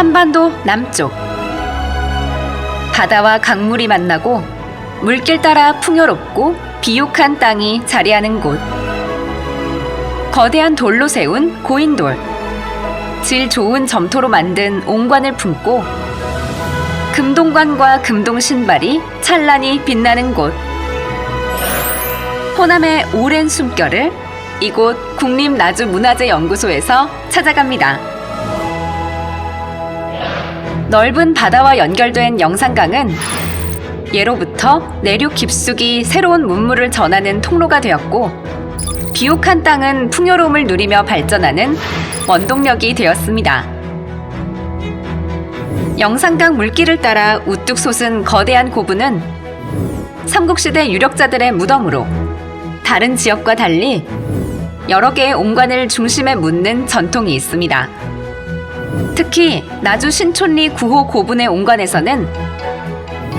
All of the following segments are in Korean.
한반도 남쪽. 바다와 강물이 만나고 물길 따라 풍요롭고 비옥한 땅이 자리하는 곳. 거대한 돌로 세운 고인돌. 질 좋은 점토로 만든 옹관을 품고 금동관과 금동 신발이 찬란히 빛나는 곳. 호남의 오랜 숨결을 이곳 국립나주문화재연구소에서 찾아갑니다. 넓은 바다와 연결된 영산강은 예로부터 내륙 깊숙이 새로운 문물을 전하는 통로가 되었고 비옥한 땅은 풍요로움을 누리며 발전하는 원동력이 되었습니다. 영산강 물길을 따라 우뚝 솟은 거대한 고분은 삼국시대 유력자들의 무덤으로 다른 지역과 달리 여러 개의 옹관을 중심에 묻는 전통이 있습니다. 특히 나주 신촌리 9호 고분의 옹관에서는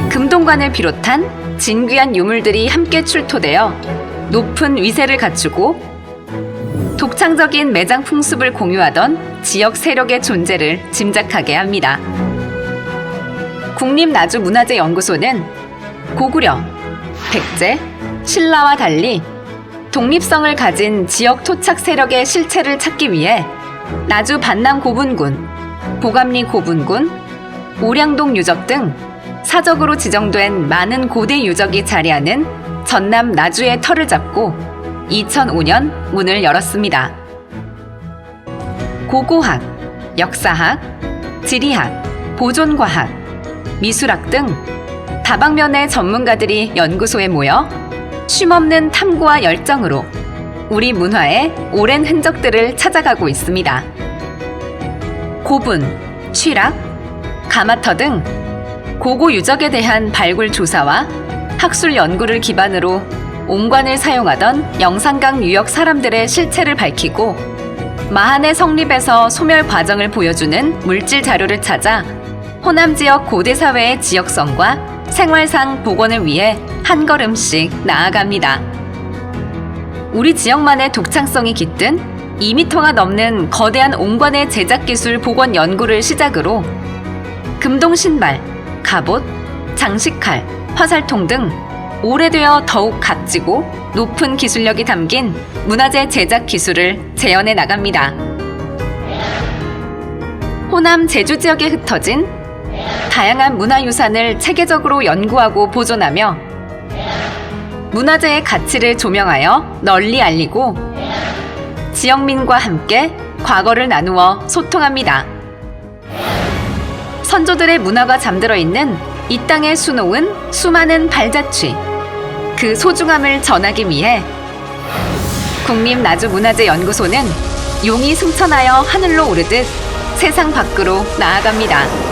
금동관을 비롯한 진귀한 유물들이 함께 출토되어 높은 위세를 갖추고 독창적인 매장 풍습을 공유하던 지역 세력의 존재를 짐작하게 합니다. 국립나주문화재연구소는 고구려, 백제, 신라와 달리 독립성을 가진 지역 토착 세력의 실체를 찾기 위해 나주 반남 고분군, 보감리 고분군, 오량동 유적 등 사적으로 지정된 많은 고대 유적이 자리하는 전남 나주의 터를 잡고 2005년 문을 열었습니다. 고고학, 역사학, 지리학, 보존과학, 미술학 등 다방면의 전문가들이 연구소에 모여 쉼없는 탐구와 열정으로 우리 문화의 오랜 흔적들을 찾아가고 있습니다. 고분, 취락, 가마터 등 고고 유적에 대한 발굴 조사와 학술 연구를 기반으로 옹관을 사용하던 영산강 유역 사람들의 실체를 밝히고 마한의 성립에서 소멸 과정을 보여주는 물질 자료를 찾아 호남 지역 고대 사회의 지역성과 생활상 복원을 위해 한 걸음씩 나아갑니다. 우리 지역만의 독창성이 깃든 2미터가 넘는 거대한 옹관의 제작 기술 복원 연구를 시작으로 금동 신발, 갑옷, 장식칼, 화살통 등 오래되어 더욱 값지고 높은 기술력이 담긴 문화재 제작 기술을 재현해 나갑니다. 호남 제주 지역에 흩어진 다양한 문화유산을 체계적으로 연구하고 보존하며 문화재의 가치를 조명하여 널리 알리고 지역민과 함께 과거를 나누어 소통합니다. 선조들의 문화가 잠들어 있는 이 땅에 수놓은 수많은 발자취, 그 소중함을 전하기 위해 국립나주문화재연구소는 용이 승천하여 하늘로 오르듯 세상 밖으로 나아갑니다.